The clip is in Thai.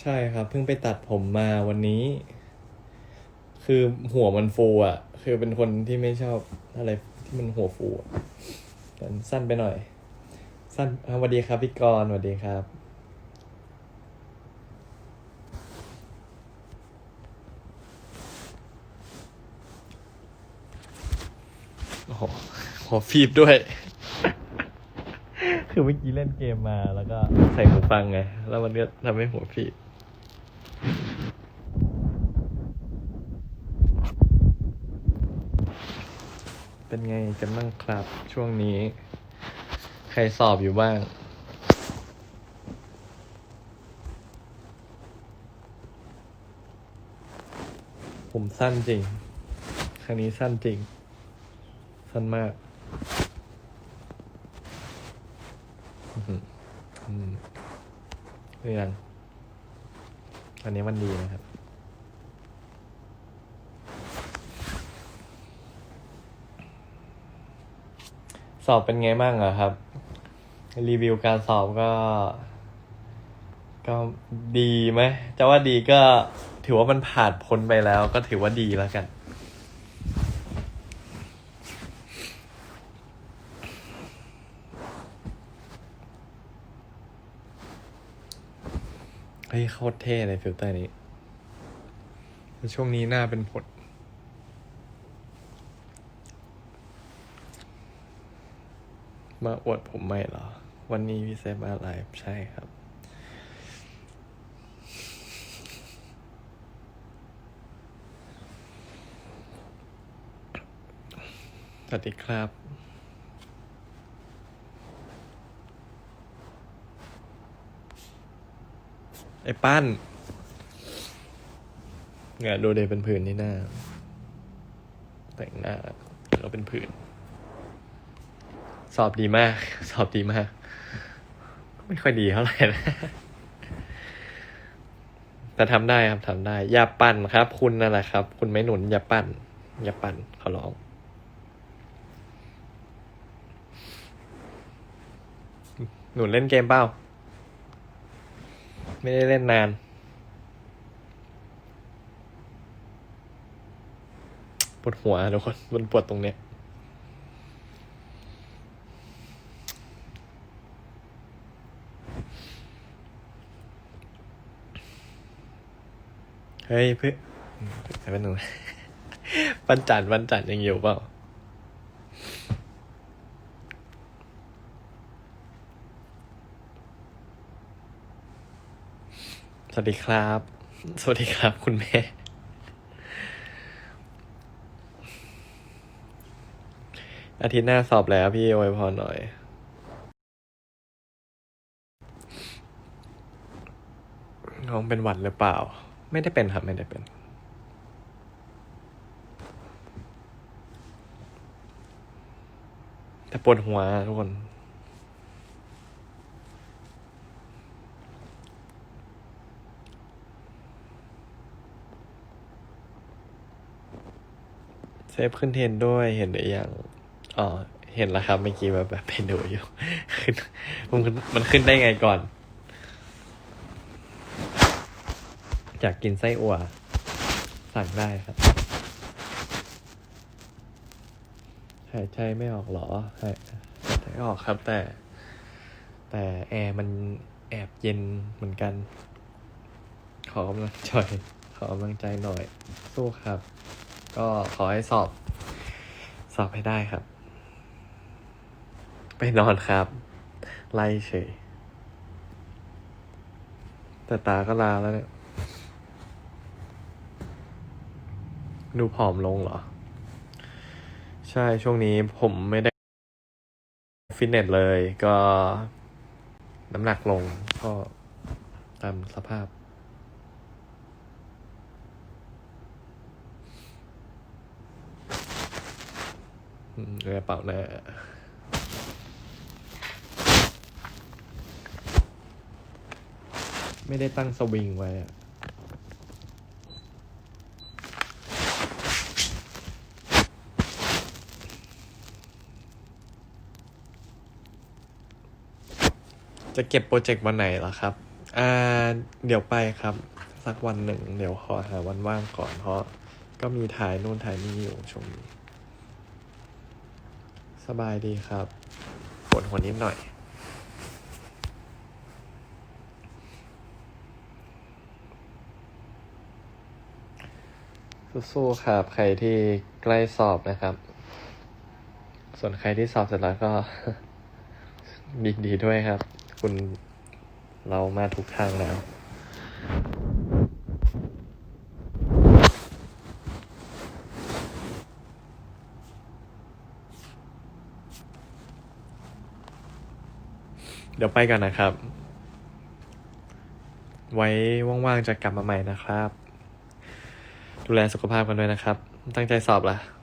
ใช่ครับ เพิ่งไปตัดผมมาวันนี้ คือหัวมันฟูอะ คือเป็นคนที่ไม่ชอบอะไรที่มันหัวฟูอะสั้นไปหน่อย สั้นสวัสดีครับพี่กรณ์สวัสดีครับโอ้โหหัวฟีบด้วย คือเมื่อกี้เล่นเกมมาแล้วก็ใส่หูฟังไง แล้วมันก็ทำให้หัวฟีบ เป็นไงกันบ้างครับ ช่วงนี้ ใครสอบอยู่บ้าง ผมสั้นจริง ครั้งนี้สั้นจริง สั้นมากอื้อหืออืมเรื่องวันนี้วันดีนะครับ สอบเป็นไงบ้างอะครับ รีวิวการสอบก็ ก็ดีไหมจะว่าดีก็ถือว่ามันผ่านพ้นไปแล้ว ก็ถือว่าดีแล้วกัน เฮ้ยโคตรเท่เลยฟิลเตอร์นี้ ช่วงนี้หน้าเป็นผด มาอวดผมไม่เหรอ วันนี้พี่เซฟมาไลฟ์ใช่ครับ สวัสดีครับไอ้ปั้นเนี่ยดูเดยเป็นผื่นที่หน้า แต่งหน้าแล้วเป็นผื่น สอบดีมาก สอบดีมาก ไม่ค่อยดีเท่าไหร่นะ แต่ทำได้ครับทำได้ อย่าปั่นครับ คุณนั่นแหละครับ คุณไม่หนุน อย่าปั่น อย่าปั่นขอร้อง หนุนเล่นเกมเปล่า ไม่ได้เล่นนานปวดหัวทุกคนมันปวดตรงเนี้ย เฮ้ยเพื่อนแต่เป็นหนูปันจันทร์ปันจันทร์ยังอยู่เปล่าสวัสดีครับ สวัสดีครับ คุณแม่อาทิตย์หน้าสอบแล้วพี่อวยพรหน่อยน้องเป็นหวัดหรือเปล่า ไม่ได้เป็นครับ ไม่ได้เป็น แต่ปวดหัวทุกคน เซฟขึ้นเทนด้วยเห็นหรือยังอ๋อเห็นแล้วครับเมื่อกี้แบบแบบไปดูอยู่ขึ้นมันขึ้นมันขึ้นได้ไงก่อน อยากกินไส้อั่วสั่งได้ครับหายใจไม่ออกหรอหายหายใจออกครับแต่ แต่แอร์มันแอบเย็นเหมือนกัน ขอกำลังใจขอกำลังใจหน่อย สู้ครับ ก็ขอให้สอบ สอบให้ได้ครับ ไปนอนครับ ไล่เฉยแต่ตาก็ลาแล้วเนี่ย ดูผอมลงเหรอ ใช่ช่วงนี้ผมไม่ได้ฟิตเนสเลยก็น้ำหนักลงก็ตามสภาพอืมกระเป๋าหน้าไม่ได้ตั้งสวิงไว้อะ จะเก็บโปรเจกต์วันไหนล่ะครับ อ่า เดี๋ยวไปครับ สักวันหนึ่ง เดี๋ยวขอหาวันว่างก่อน เพราะก็มีถ่ายนู่นถ่ายนี่อยู่ช่วงนี้ สบายดีครับปวดหัวนิดหน่อยสู้ๆครับ ใครที่ใกล้สอบนะครับ ส่วนใครที่สอบเสร็จแล้วก็ดีดีด้วยครับ คุณเรามาถูกทางแล้ว เดี๋ยวไปก่อนนะครับ ไว้ว่างๆจะกลับมาใหม่นะครับ ดูแลสุขภาพกันด้วยนะครับ ตั้งใจสอบล่ะ